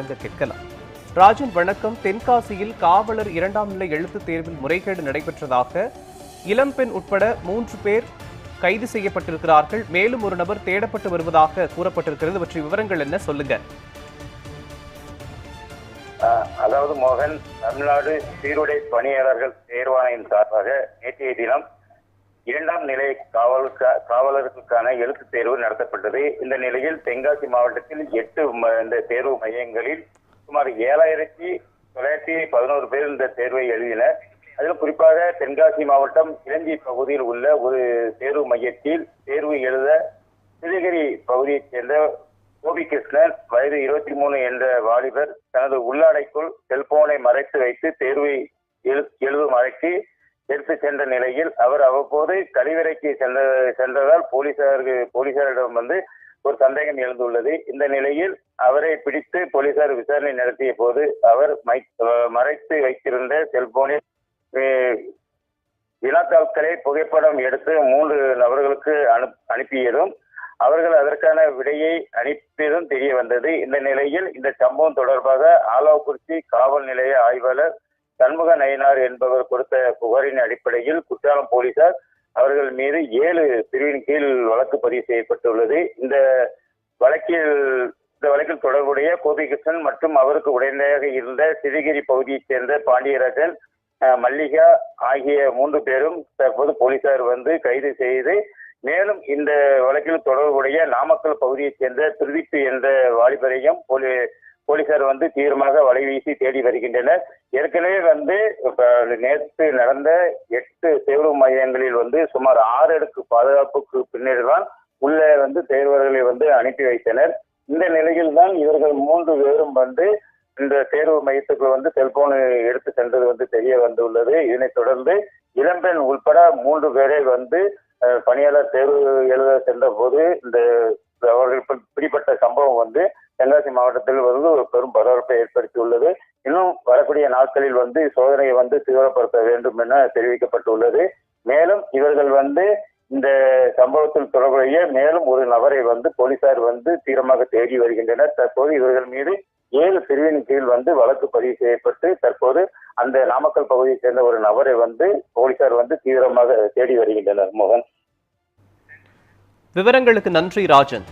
வழங்க கேட்கலாம். ராஜன் வணக்கம். தென்காசியில் காவலர் இரண்டாம் நிலை எழுத்துத் தேர்வில் முறைகேடு நடைபெற்றதாக இளம்பெண் உட்பட மூன்று பேர் கைது செய்யப்பட்டிருக்கிறார்கள். மேலும் ஒரு நபர் தேடப்பட்டு வருவதாக கூறப்பட்டிருக்கிறது. பற்றிய விவரங்கள் என்ன? சொல்லுங்க. அதாவது மோகன் தமிழ்நாடு சீருடை பணியாளர்கள் தேர்வாணையம் சார்பாக நேற்றைய தினம் இரண்டாம் நிலை காவல் காவலர்களுக்கான எழுத்துத் தேர்வு நடத்தப்பட்டது. இந்த நிலையில் தென்காசி மாவட்டத்தில் எட்டு இந்த தேர்வு மையங்களில் சுமார் ஏழாயிரத்தி தொள்ளாயிரத்தி பதினோரு பேர் இந்த தேர்வை எழுதினர். அதில் குறிப்பாக தென்காசி மாவட்டம் இளஞ்சி பகுதியில் உள்ள ஒரு தேர்வு மையத்தில் தேர்வு எழுத சிறுகிரி பகுதியைச் சேர்ந்த கோபி கிருஷ்ணன் வயது இருபத்தி மூணு என்ற வாலிபர் தனது உள்ளாடைக்குள் செல்போனை மறைத்து வைத்து தேர்வை எழு- எழுதும் அறைக்கு எடுத்து சென்ற நிலையில் அவர் அவ்வப்போது கழிவறைக்கு சென்ற சென்றதால் போலீசாருக்கு போலீசாரிடம் வந்து ஒரு சந்தேகம் எழுந்துள்ளது. இந்த நிலையில் அவரை பிடித்து போலீசார் விசாரணை நடத்திய போது அவர் மறைத்து வைத்திருந்த செல்போனில் வினாத்தாள்களை புகைப்படம் எடுத்து மூன்று நபர்களுக்கு அனு அனுப்பியதும் அவர்கள் அதற்கான விடையை அனுப்பியதும் தெரிய வந்தது இந்த நிலையில் இந்த சம்பவம் தொடர்பாக ஆலாக்குறிச்சி காவல் நிலைய ஆய்வாளர் சண்முக நயினார் என்பவர் கொடுத்த புகாரின் அடிப்படையில் குற்றாலம் போலீசார் அவர்கள் மீது ஏழு பிரிவின் கீழ் வழக்கு பதிவு செய்யப்பட்டுள்ளது. இந்த வழக்கில் இந்த வழக்கில் தொடர்புடைய கோபிகிருஷ்ணன் மற்றும் அவருக்கு உடனடியாக இருந்த சிறுகிரி பகுதியைச் சேர்ந்த பாண்டியராஜன் மல்லிகா ஆகிய மூன்று பேரும் தற்போது போலீசார் வந்து கைது செய்து மேலும் இந்த வழக்கில் தொடர்புடைய நாமக்கல் பகுதியைச் சேர்ந்த திருவிப்பு என்ற வாலிபரையும் போலீ போலீசார் வந்து தீவிரமாக வலைவீசி தேடி வருகின்றனர். ஏற்கனவே வந்து நேற்று நடந்த எட்டு தேர்வு மையங்களில் வந்து சுமார் ஆறு அடுக்கு பாதுகாப்புக்கு பின்னர் தான் உள்ள வந்து தேர்வர்களை வந்து அனுப்பி வைத்தனர். இந்த நிலையில் தான் இவர்கள் மூன்று பேரும் வந்து இந்த தேர்வு மையத்துக்கு வந்து செல்போனை எடுத்து சென்றது வந்து தெரிய வந்துள்ளது. இதனைத் தொடர்ந்து இளம்பெண் உள்பட மூன்று பேரை வந்து பணியாளர் தேர்வு எழுத சென்ற போது இந்த அவர்கள் பிடிப்பட்ட சம்பவம் வந்து தென்காசி மாவட்டத்தில் வந்து ஒரு பெரும் பரபரப்பை ஏற்படுத்தியுள்ளது. இன்னும் வரக்கூடிய நாட்களில் வந்து சோதனையை வந்து தீவிரப்படுத்த வேண்டும் என தெரிவிக்கப்பட்டுள்ளது. மேலும் இவர்கள் வந்து இந்த சம்பவத்தில் தொடர்புடைய மேலும் ஒரு நபரை வந்து போலீசார் வந்து தீவிரமாக தேடி வருகின்றனர். தற்போது இவர்கள் மீது ஏழு பிரிவின் கீழ் வந்து வழக்கு பதிவு செய்யப்பட்டு தற்போது அந்த நாமக்கல் பகுதியைச் சேர்ந்த ஒரு நபரை வந்து போலீசார் வந்து தீவிரமாக தேடி வருகின்றனர். மோகன். விவரங்களுக்கு நன்றி ராஜன்.